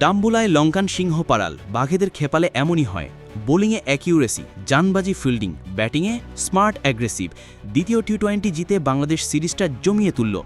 ডাম্বুলায় লঙ্কান সিংহ পাড়াল বাঘেদের খেপালে এমনই হয়। বোলিংয়ে অ্যাকিউরেসি, জানবাজি ফিল্ডিং, ব্যাটিংয়ে স্মার্ট অ্যাগ্রেসিভ, দ্বিতীয় টি টোয়েন্টি জিতে বাংলাদেশ সিরিজটা জমিয়ে তুলল।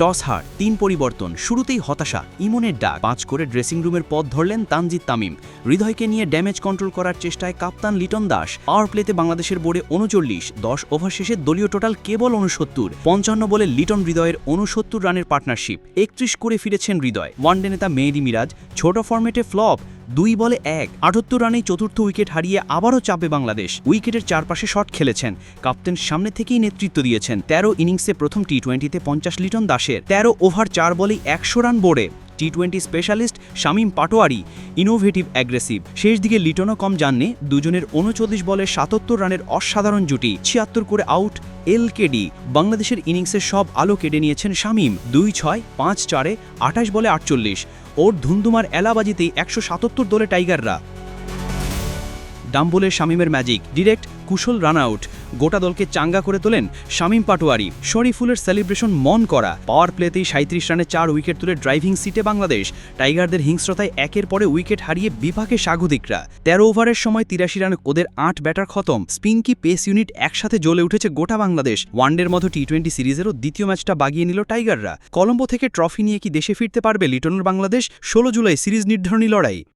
টস হার, তিন পরিবর্তন, শুরুতেই হতাশা, ইমনের ডাক, পাঁচ করে ড্রেসিং রুমের পথ ধরলেন তানজিদ তামিম। হৃদয়কে নিয়ে ড্যামেজ কন্ট্রোল করার চেষ্টায় কাপ্তান লিটন দাস। পাওয়ার প্লেতে বাংলাদেশের বোর্ডে উনচল্লিশ দশ ওভার শেষে দলীয় টোটাল কেবল উনসত্তর পঞ্চান্ন বলে লিটন হৃদয়ের উনসত্তর রানের পার্টনারশিপ একত্রিশ করে ফিরেছেন হৃদয়। ওয়ানডে নেতা মেহেদি মিরাজ, ছোট ফর্মেটে ফ্লপ দুই বলে এক। আটাত্তর রানে চতুর্থ উইকেট হারিয়ে আবারও চাপে বাংলাদেশ। উইকেটের চারপাশে শট খেলেছেন। কাপ্তেন সামনে থেকেই নেতৃত্ব দিয়েছেন। তেরো ইনিংসে প্রথম টি টোয়েন্টিতে পঞ্চাশ লিটন দাসের। তেরো ওভার চার বলে একশো রান বোর্ডে T twenty specialist Shamim Patwari innovative aggressive শেষ দিকে লিটনও কম জাননে, দুজনের উনচল্লিশ বলে সাতাত্তর রানের অসাধারণ জুটি, ছিয়াত্তর করে আউট এলকেডি। বাংলাদেশের ইনিংসের সব আলো কেড়ে নিয়েছেন শামীম, দুই ছয়, পাঁচ চারে আঠাশ বলে আটচল্লিশ। ওর ধুমধুমার এলাবাজিতেই একশো সাতাত্তর দলে টাইগাররা। ডাম্বলের শামীমের magic, direct Kushal run out গোটা দলকে চাঙ্গা করে তোলেন শামীম পাটোয়ারি। শরীফুলের সেলিব্রেশন মন করা। পাওয়ার প্লেতেই সাঁত্রিশ রানে চার উইকেট তুলে ড্রাইভিং সিটে বাংলাদেশ। টাইগারদের হিংস্রতায় একের পরে উইকেট হারিয়ে বিপাকে স্বাগতিকরা। তেরো ওভারের সময় তিরাশি রানে, ওদের আট ব্যাটার খতম। স্পিনকি পেস ইউনিট একসাথে জ্বলে উঠেছে গোটা বাংলাদেশ। ওয়ানডের মতো টি টোয়েন্টি সিরিজেরও দ্বিতীয় ম্যাচটা বাগিয়ে নিল টাইগাররা। কলম্বো থেকে ট্রফি নিয়ে কি দেশে ফিরতে পারবে লিটনের বাংলাদেশ? ষোলো জুলাই সিরিজ নির্ধারণী লড়াই।